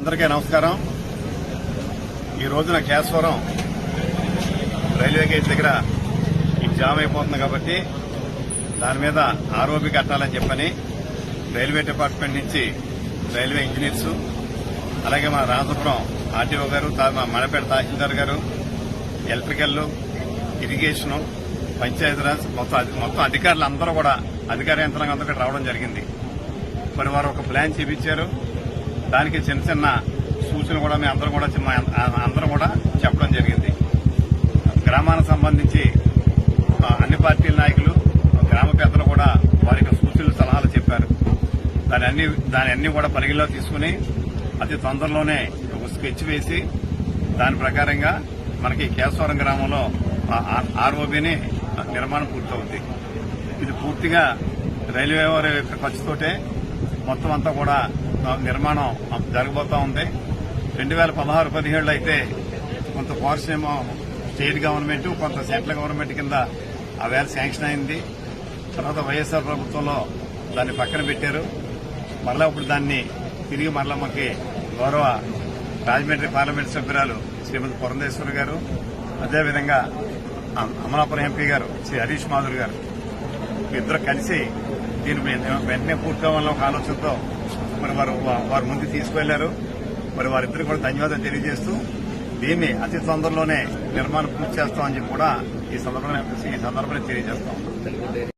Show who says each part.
Speaker 1: అందరికీ నమస్కారం. ఈ రోజున కేశవరం రైల్వే గేట్ దగ్గర ఈ జామ్ అయిపోతుంది కాబట్టి దాని మీద ఆరోపి కట్టాలని చెప్పని రైల్వే డిపార్ట్మెంట్ నుంచి రైల్వే ఇంజనీర్స్ అలాగే మా రాజపురం ఆర్టీఓ గారు మా మడపేట తహసీల్దార్ గారు ఎలక్ట్రికల్ ఇరిగేషను పంచాయతీరాజ్ మొత్తం మొత్తం అధికారులు అందరూ కూడా అధికార యంత్రాంగం అంతా రావడం జరిగింది. మరి వారు ఒక ప్లాన్ చూపించారు. దానికి చిన్న చిన్న సూచనలు కూడా మేము అందరం కూడా చిన్న అందరం కూడా చెప్పడం జరిగింది. గ్రామానికి సంబంధించి అన్ని పార్టీల నాయకులు గ్రామ పెద్దలు కూడా వారి యొక్క సూచనలు సలహాలు చెప్పారు. దాని అన్ని దాని అన్ని కూడా పరిగణలో తీసుకుని అతి తొందరలోనే ఒక స్కెచ్ వేసి దాని ప్రకారంగా మనకి కేశవరం గ్రామంలో ఆర్ఓబిని నిర్మాణం పూర్తవుతుంది ఇది పూర్తిగా రైల్వే వారి యొక్క ఖర్చుతోటే మొత్తం అంతా కూడా నిర్మాణం జరగబోతా ఉంది. రెండు వేల పదహారు పదిహేడులో అయితే కొంత పోర్షన్ ఏమో స్టేట్ గవర్నమెంట్ కొంత సెంట్రల్ గవర్నమెంట్ కింద ఆ వేళ శాంక్షన్ అయింది. తర్వాత వైఎస్ఆర్ ప్రభుత్వంలో దాన్ని పక్కన పెట్టారు. మరలా ఇప్పుడు దాన్ని తిరిగి మరలా మాకి గౌరవ రాజమండ్రి పార్లమెంట్ సభ్యురాలు శ్రీమతి పురంధేశ్వరి గారు అదేవిధంగా అమలాపురం ఎంపీ గారు శ్రీ హరీష్ మాధురి గారు. ఇద్దరు కలిసి దీని వెంటనే పూర్తి అవ్వాలని ఒక ఆలోచనతో మరి వారు వారు ముందు తీసుకువెళ్ళారు మరి వారిద్దరికి కూడా ధన్యవాదాలు తెలియజేస్తూ దీన్ని అతి తొందరలోనే నిర్మాణం పూర్తి చేస్తామని చెప్పి కూడా ఈ సందర్భంగా ఈ సందర్భంగా తెలియజేస్తాం